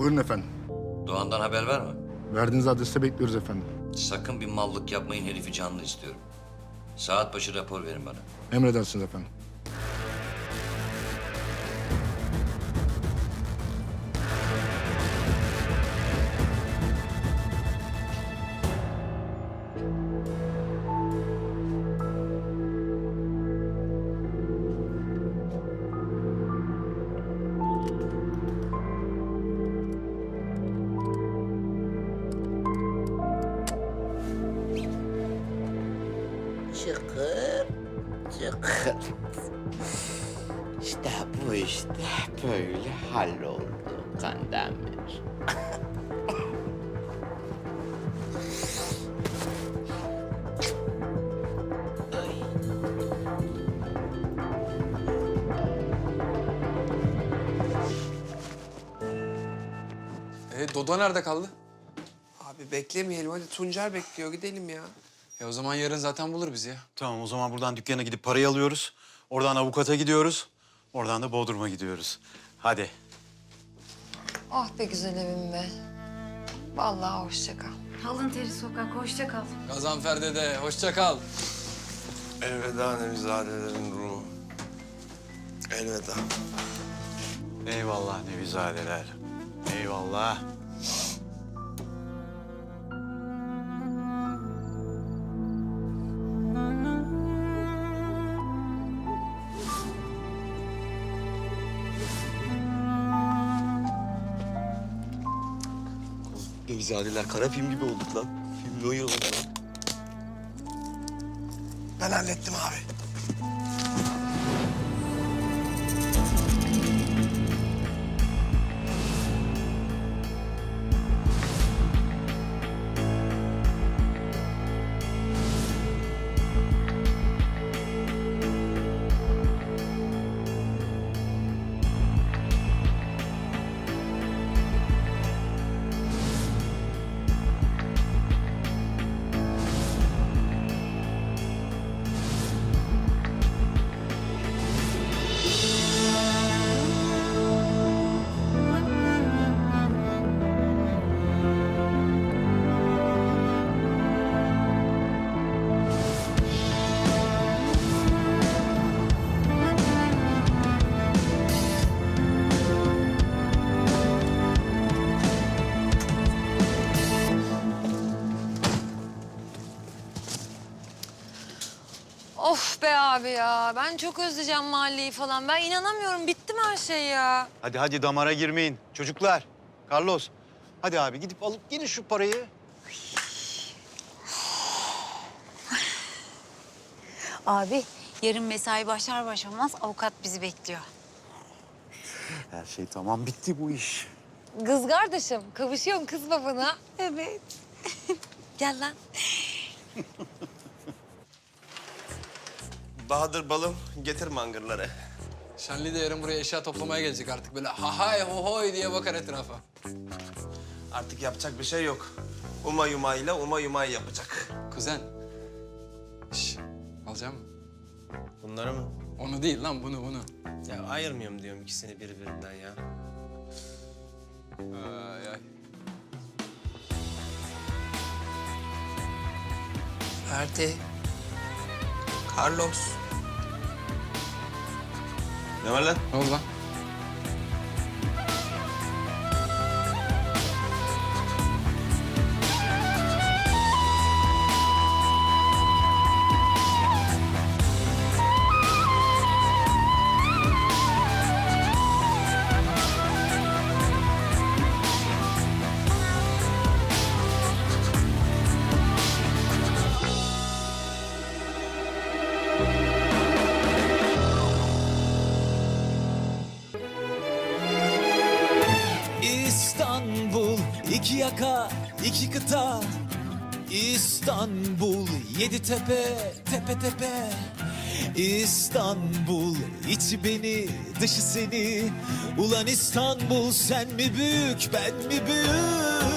Buyurun efendim. Doğan'dan haber var mı? Verdiğiniz adreste bekliyoruz efendim. Sakın bir mallık yapmayın herifi canlı istiyorum. Saat başı rapor verin bana. Emredersiniz efendim. İşte bu işte böyle halloldu Kandemir. E Dodo nerede kaldı? Abi beklemeyelim hadi Tuncer bekliyor gidelim ya. E o zaman yarın zaten bulur bizi ya. Tamam o zaman buradan dükkana gidip parayı alıyoruz. Oradan avukata gidiyoruz. Oradan da Bodrum'a gidiyoruz. Hadi. Ah be güzel evim be. Vallahi hoşça kal. Alın teri sokak, hoşça kal. Gazanfer dede hoşça kal. Elveda Nevizadelerin ruhu. Elveda. Eyvallah Nevizadeler. Eyvallah. Nevizadeler kara film gibi olduk lan. Filmde oynuyorlar lan. Ben hallettim abi. Of be abi ya. Ben çok özleyeceğim mahalleyi falan. Ben inanamıyorum. Bitti mi her şey ya? Hadi hadi damara girmeyin. Çocuklar, Carlos. Hadi abi gidip alıp gelin şu parayı. Abi, yarın mesai başlar başlamaz avukat bizi bekliyor. Her şey tamam bitti bu iş. Kız kardeşim. Kavuşuyorum kız babana. Evet. Gel lan. Bahadır balım getir mangırları. Şenli de yarın buraya eşya toplamaya gelecek artık. Böyle ha hay ho hoy diye bakar etrafa. Artık yapacak bir şey yok. Uma yuma ile uma yumay yapacak. Kuzen. Şş, alacağım mı? Bunları mı? Onu değil lan bunu bunu. Ya ayırmıyorum diyorum ikisini birbirinden ya. Ay, ay. Ferdi. Carlos. Ne var lan? Ne oldu lan? Yaka iki kıta. İstanbul yedi tepe tepe tepe. İstanbul içi beni dışı seni. Ulan İstanbul sen mi büyük ben mi büyük